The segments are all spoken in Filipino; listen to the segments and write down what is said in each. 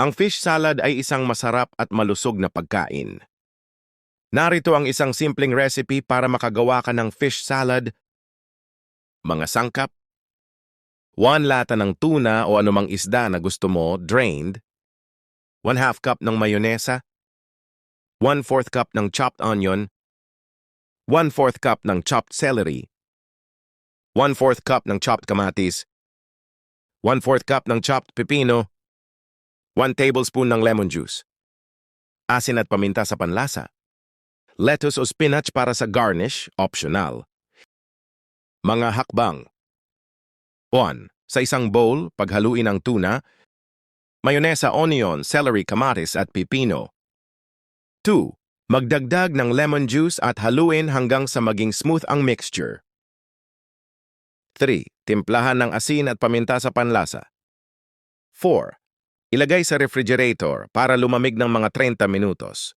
Ang fish salad ay isang masarap at malusog na pagkain. Narito ang isang simpleng recipe para makagawa ka ng fish salad. Mga sangkap. 1 lata ng tuna o anumang isda na gusto mo, drained. 1 half cup ng mayonesa. 1 4 cup ng chopped onion. 1 4 cup ng chopped celery. 1 4 cup ng chopped kamatis. 1 4 cup ng chopped pepino. 1 tablespoon ng lemon juice. Asin at paminta sa panlasa. Lettuce o spinach para sa garnish, optional. Mga hakbang. 1. Sa isang bowl, paghaluin ang tuna, mayonesa, onion, celery, kamatis at pipino. 2. Magdagdag ng lemon juice at haluin hanggang sa maging smooth ang mixture. 3. Timplahan ng asin at paminta sa panlasa. 4. Ilagay sa refrigerator para lumamig ng mga 30 minutos.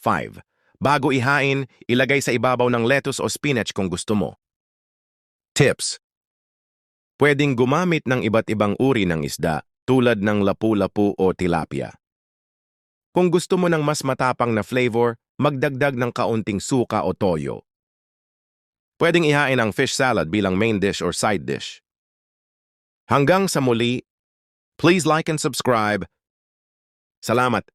5. Bago ihain, ilagay sa ibabaw ng lettuce o spinach kung gusto mo. Tips Pwedeng gumamit ng iba't ibang uri ng isda tulad ng lapu-lapu o tilapia. Kung gusto mo ng mas matapang na flavor, magdagdag ng kaunting suka o toyo. Pwedeng ihain ang fish salad bilang main dish or side dish. Hanggang sa muli, please like and subscribe. Salamat!